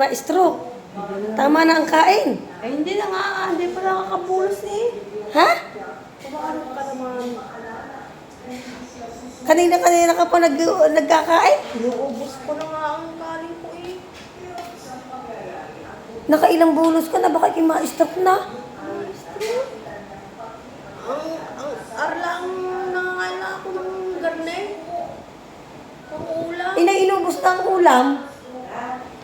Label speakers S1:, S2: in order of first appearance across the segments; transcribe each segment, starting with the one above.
S1: Ma-stroke. Tama na ang kain.
S2: Ay, hindi na nga, hindi pa nakakapulos eh.
S1: Ha?
S2: Kumaano ka naman?
S1: Kanina-kanina ka pa nag nagkakain?
S2: Inuubos ko na nga ang kaling ko eh.
S1: Nakailang bulos ka na, baka kayo ma-stroke na.
S2: Ang, ang arlang nangangaila ako ng garne. Ang ulam.
S1: Inubos na ang ulam.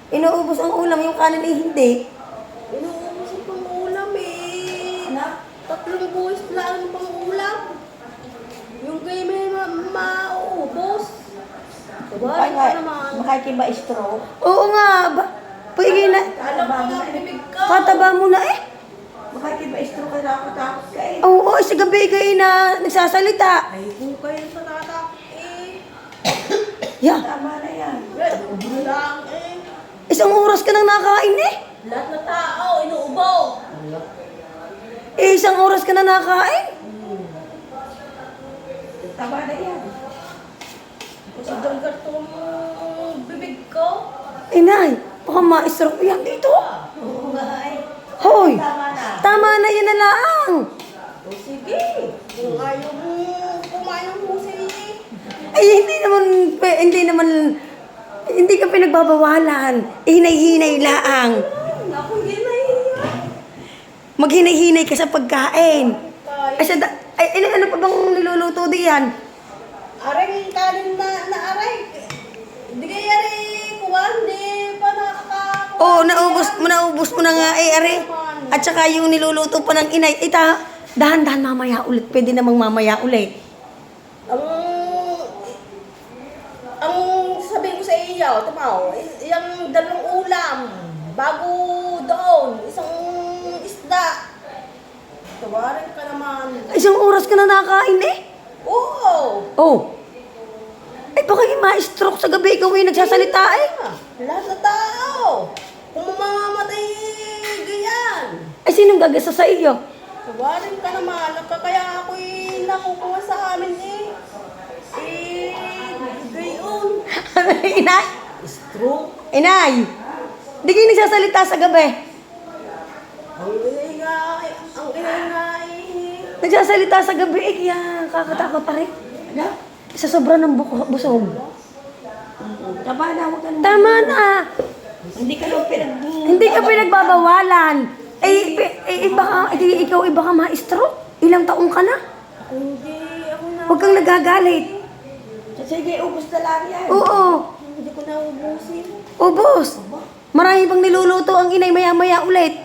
S1: Inuubos ang ulam, yung kanin ay hindi.
S2: Inuubos ko pang ulam eh. Tatlong buwis lang pang ulam. Yung kayo may ma mauubos. Sabay ka naman.
S3: Baka kayo ma-stroke.
S1: Oo nga, ba? Pwede na.
S2: Alam ko nga, bibig ka.
S1: Pataba mo na eh.
S3: Baka kayo ma-stroke kaya takot-takot ka eh.
S1: Oo, oh, sa gabi kayo na nagsasalita.
S2: Ay, kung kayo sa tatak eh.
S1: Ya,
S3: Tama na yan.
S2: Well, lang eh.
S1: Isang oras ka nang nakain eh.
S2: Lahat na tao, inuubo.
S1: Eh, isang oras ka na nakain.
S3: Tama na yan.
S2: Kasi danggal tong bibig ko.
S1: Inay, baka ma-stroke yan dito.
S3: Oo nga eh.
S1: Hoy,
S3: Tama na.
S1: tama na yan na lang.
S2: O sige, kung ayaw mo kumain ng pusi eh.
S1: Ay, hindi naman, pe- hindi naman, hindi ka pinagbabawalan. Hinay-hinay laang.
S2: Ako.
S1: Maghinay-hinay ka sa pagkain. Ay, da- ay, ilan- ano pa bang niluluto diyan?
S2: aring kanin na, na aray. Hindi kaya rin kuha, hindi pa nakaka...
S1: Oo, oh, naubos, naubos mo na nga eh, are. At saka yung niluluto pa ng inay, ita, dahan-dahan mamaya ulit. Pwede namang mamaya ulit.
S2: Ang... Ang iyo, tumaw, yung dalawang ulam, bago doon, isang isda. Tawarin ka naman.
S1: Isang oras ka na nakain eh.
S2: Oo!
S1: Oh. Ay, baka yung ma-stroke sa gabi, ikaw yung nagsasalita eh.
S2: Ah, Lahat na tao. Kung mamamatay, ganyan.
S1: Ay, sinong gagasa sa iyo?
S2: Tawarin ka naman. Kaya ako'y nakukuha sa amin eh. Eh, gayon.
S1: inay?
S2: Stroke.
S1: Inay! Hindi kayo nagsasalita sa gabi.
S2: Ang ingay, ang ingay.
S1: Nagsasalita sa gabi eh, kaya kakatakot pa rin.
S3: Ano?
S1: Sa sobra ng buko, busog.
S3: Tama na, huwag ka na.
S1: Tama na.
S3: Hindi ka lang pinag...
S1: Hindi ka pinagbabawalan. Eh, eh, eh, baka, eh, ikaw, eh, baka ma-stroke. Ilang taong ka na.
S2: Ako hindi, ako na.
S1: Huwag kang nagagalit.
S3: Sige, ubos na lang yan.
S1: Oo.
S2: Hindi ko na ubusin.
S1: Ubos. Marami pang niluluto ang inay maya-maya ulit.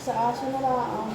S2: Sa aso na lang.